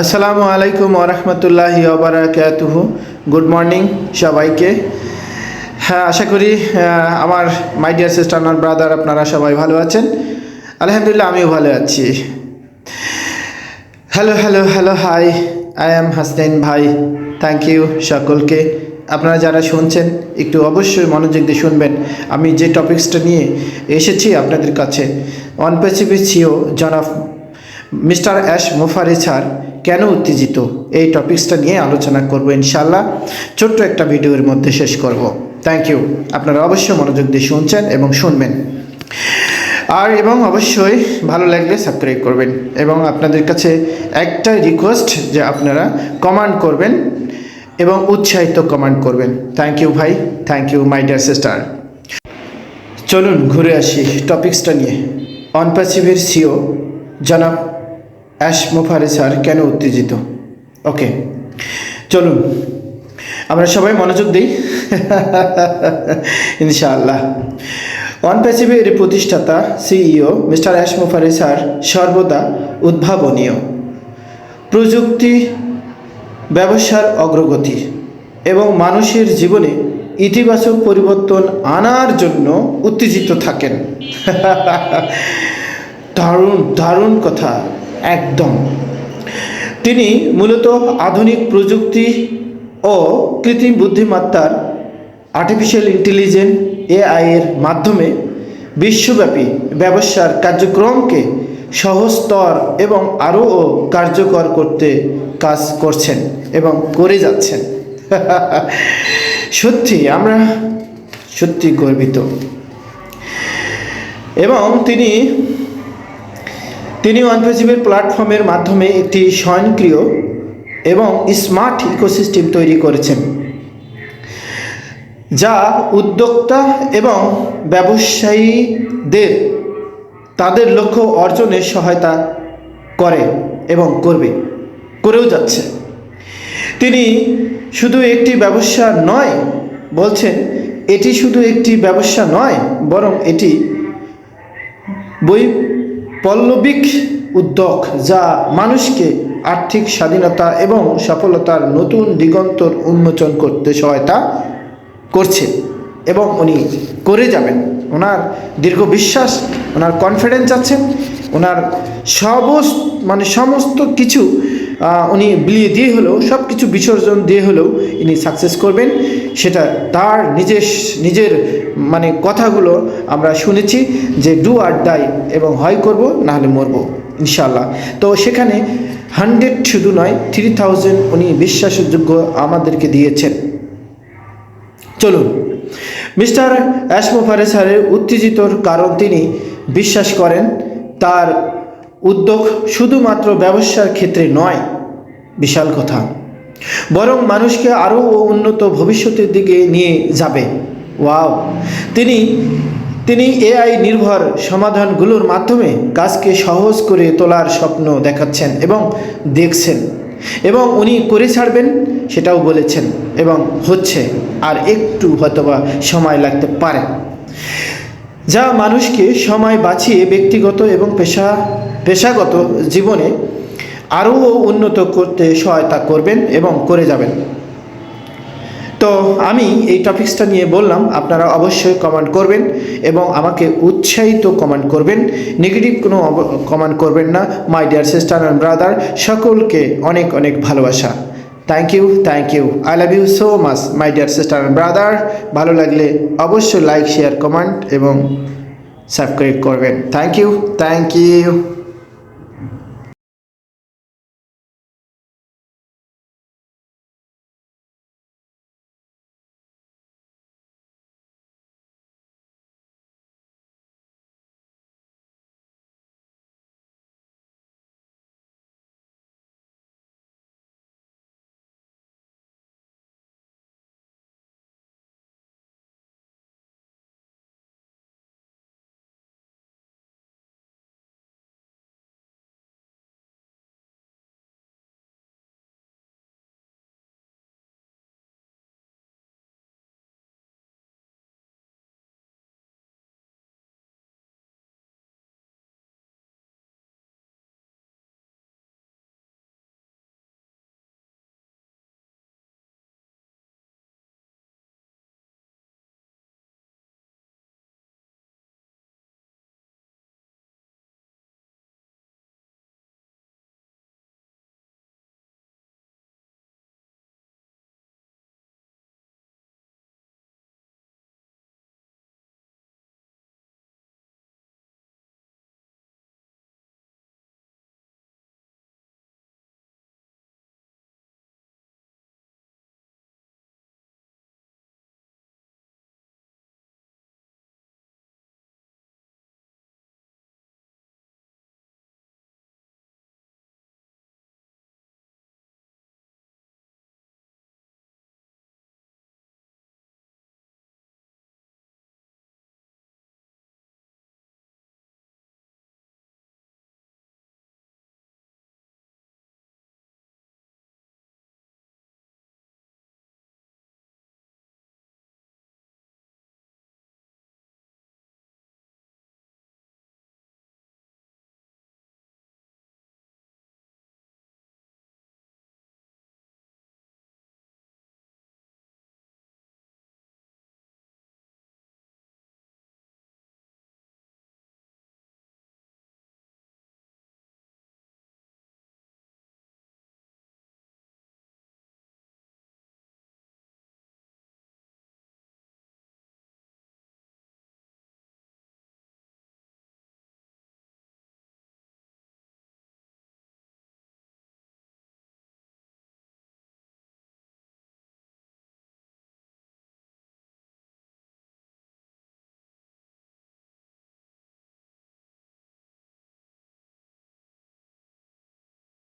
আসসালামু আলাইকুম ওরহমতুল্লাহি ওবরাকাতুহু গুড মর্নিং সবাইকে। হ্যাঁ আশা করি আমার মাই ডিয়ার সিস্টার আর ব্রাদার আপনারা সবাই ভালো আছেন। আলহামদুলিল্লাহ, আমিও ভালো আছি। Hello hello hello hi I am Hasnain ভাই। থ্যাংক ইউ সকলকে। আপনারা যারা শুনছেন, একটু অবশ্যই মনোযোগ দিয়ে শুনবেন। আমি যে টপিক্সটা নিয়ে এসেছি আপনাদের কাছে অন পেসিফিক সিও জনাব মিস্টার অ্যাশ মুফারি স্যার কেন উত্তেজিত? এই টপিক্সটা নিয়ে আলোচনা করব ইনশাল্লাহ ছোট্ট একটা ভিডিওর মধ্যে শেষ করব। থ্যাংক ইউ আপনারা অবশ্যই মনোযোগ দিয়ে শুনছেন এবং শুনবেন। আর এবং অবশ্যই ভালো লাগলে সাবস্ক্রাইব করবেন। এবং আপনাদের কাছে একটা রিকোয়েস্ট যে আপনারা কমান্ড করবেন এবং উৎসাহিত কমান্ড করবেন। থ্যাংক ইউ ভাই। Thank you my dear sister চলুন ঘুরে আসি টপিক্সটা নিয়ে। অন প্যাসিভের সিও জনাব অ্যাশ মুফারে স্যার কেন উত্তেজিত? ওকে, চলুন। আমরা সবাই মনোযোগ দিই। ইনশাআল্লাহ। ওয়ান প্যাসিভের প্রতিষ্ঠাতা, CEO, mister Ash Mufareh sir সর্বদা উদ্ভাবনীয়। প্রযুক্তি, ব্যবসার অগ্রগতি এবং মানুষের জীবনে ইতিবাচক পরিবর্তন আনার জন্য উত্তেজিত থাকেন। দারুণ দারুণ কথা। একদম। তিনি মূলত আধুনিক প্রযুক্তি ও কৃত্রিম বুদ্ধিমত্তার আর্টিফিশিয়াল ইন্টেলিজেন্স এআই এর মাধ্যমে বিশ্বব্যাপী ব্যবসার কার্যক্রমকে সহজতর এবং আরও কার্যকর করতে কাজ করছেন এবং করে যাচ্ছেন। সত্যি, আমরা সত্যি গর্বিত। এবং তিনি তিনি ওয়ানপেসিভের প্ল্যাটফর্মের মাধ্যমে একটি স্বয়ংক্রিয় এবং স্মার্ট ইকোসিস্টেম তৈরি করেছেন, যা উদ্যোক্তা এবং ব্যবসায়ীদের তাদের লক্ষ্য অর্জনে সহায়তা করে এবং করবে, করেও যাচ্ছে। তিনি শুধু একটি ব্যবসা নয়, বলছেন, এটি শুধু একটি ব্যবসা নয়, বরং এটি বই পল্লবিক উদ্যোগ যা মানুষকে আর্থিক স্বাধীনতা এবং সফলতার নতুন দিগন্তর উন্মোচন করতে সহায়তা করছে এবং উনি করে যাবেন। ওনার দীর্ঘ বিশ্বাস, ওনার কনফিডেন্স আছে, ওনার সমস্ত মানে সমস্ত কিছু উনি বিলিয়ে দিয়ে হলেও সব কিছু বিসর্জন দিয়ে হলেও ইনি সাকসেস করবেন। সেটা তার নিজের নিজের মানে কথাগুলো আমরা শুনেছি যে ডু আর ডাই এবং হয় করব না হলে মরবো ইনশাল্লাহ তো সেখানে হান্ড্রেড শুধু নয় থ্রি থাউজেন্ড উনি বিশ্বাসযোগ্য আমাদেরকে দিয়েছেন। চলুন, মিস্টার অ্যাসমোফারে স্যারের উত্তেজিতর কারণ তিনি বিশ্বাস করেন, তার উদ্যোগ শুধুমাত্র ব্যবসার ক্ষেত্রে নয়, বিশাল কথা। বরং মানুষকে আরও উন্নত ভবিষ্যতের দিকে নিয়ে যাবে। ওয়াও। তিনি তিনি এআই নির্ভর সমাধানগুলোর মাধ্যমে কাজকে সহজ করে তোলার স্বপ্ন দেখাচ্ছেন এবং দেখছেন। এবং উনি করে ছাড়বেন সেটাও বলেছেন এবং হচ্ছে, আর একটু হয়তোবা সময় লাগতে পারে। যা মানুষকে সময় বাঁচিয়ে ব্যক্তিগত এবং পেশা, পেশাগত জীবনে আরও উন্নত করতে সহায়তা করবেন এবং করে যাবেন। তো আমি এই টপিক্সটা নিয়ে বললাম, আপনারা অবশ্যই কমেন্ট করবেন এবং আমাকে উৎসাহিত কমেন্ট করবেন। নেগেটিভ কোনো কমেন্ট করবেন না। My dear sister and brother, সকলকে অনেক অনেক ভালোবাসা। Thank you thank you. I love you so much, my dear sister and brother. ভালো লাগলে অবশ্যই লাইক, শেয়ার, কমেন্ট এবং সাবস্ক্রাইব করবেন। Thank you thank you.